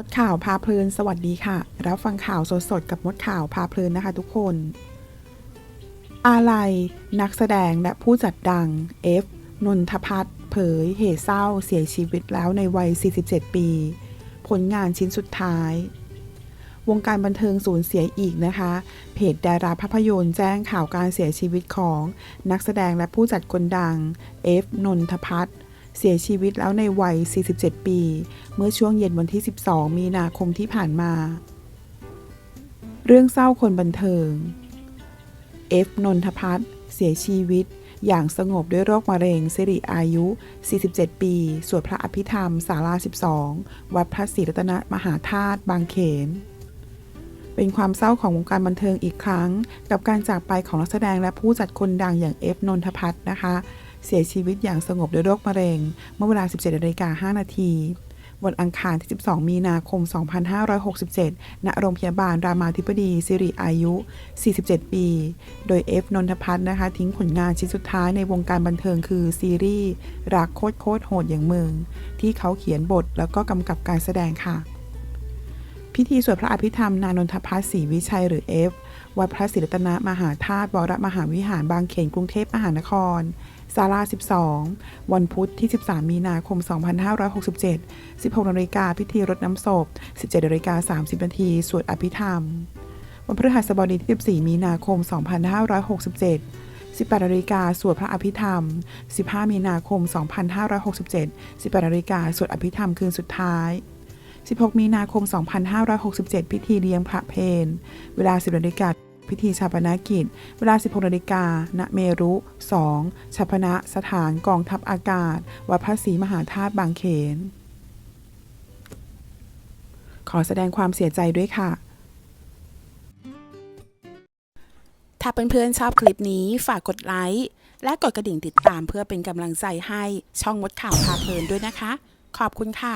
มดข่าวพาเพลินสวัสดีค่ะ รับฟังข่าวสดๆกับมดข่าวพาเพลินนะคะทุกคน อาลัยนักแสดงและผู้จัดดัง F นนทพัฒน์เผยเหตุเศร้าเสียชีวิตแล้วในวัย 47 ปี ผลงานชิ้นสุดท้าย วงการบันเทิงสูญเสียอีกนะคะ เพจดาราภาพยนตร์แจ้งข่าวการเสียชีวิตของนักแสดงและผู้จัดคนดัง F นนทพัฒน์ เสียชีวิตแล้วในวัย 47 ปี เมื่อช่วงเย็นวันที่ 12 มีนาคมที่ผ่านมา เรื่องเศร้าคนบันเทิง F นนทพัฒน์เสียชีวิตอย่างสงบด้วยโรคมะเร็งสิริอายุ 47 ปี สวดพระอภิธรรมศาลา 12 วัดพระศรีรัตนมหาธาตุบางเขน เป็นความเศร้าของวงการบันเทิงอีกครั้ง กับการจากไปของนักแสดงและผู้จัดคนดังอย่าง F นนทพัฒน์นะคะ เสียชีวิตอย่างสงบด้วยโรคมะเร็ง เมื่อเวลา 17นาฬิกา5นาทีวันอังคารที่ 12 มีนาคม 2567 ณ โรงพยาบาล รามาธิบดีสิริอายุ 47 ปี โดย F นนทพัฒน์นะคะ ทิ้งผลงานชิ้นสุดท้ายในวงการบันเทิงคือซีรีส์ รักโคตรโคตรโหดอย่างเมือง ที่เขาเขียนบทแล้วก็กำกับการแสดงค่ะ พิธีสวดพระอภิธรรม นานนทพัฒน์ศรีวิชัยหรือ F วัดพระศรีรัตนมหาธาตุวรมหาวิหารบางเขนกรุงเทพมหานคร ศาลา 12 วันพุธที่ 13 มีนาคม 2567 16นาฬิกาพิธีรดน้ำศพ 17นาฬิกา30นาทีสวดอภิธรรม วันพฤหัสบดีที่14 มีนาคม 2567 18นาฬิกาสวดพระอภิธรรม 15 มีนาคม 2567 18นาฬิกาสวดอภิธรรมคืนสุดท้าย 16 มีนาคม 2567 พิธีเลี้ยงพระเพนเวลา 10นาฬิกา พิธีชาปนกิจ เวลา 16นาฬิกาณเมรุ 2. ชาปนสถานกองทัพอากาศ วัดพระศรีมหาธาตุบางเขน ขอแสดงความเสียใจด้วยค่ะ ถ้าเพื่อนๆชอบคลิปนี้ฝากกดไลค์และกดกระดิ่งติดตามเพื่อเป็นกำลังใจให้ช่องมดข่าวพาเพลินด้วยนะคะ ขอบคุณค่ะ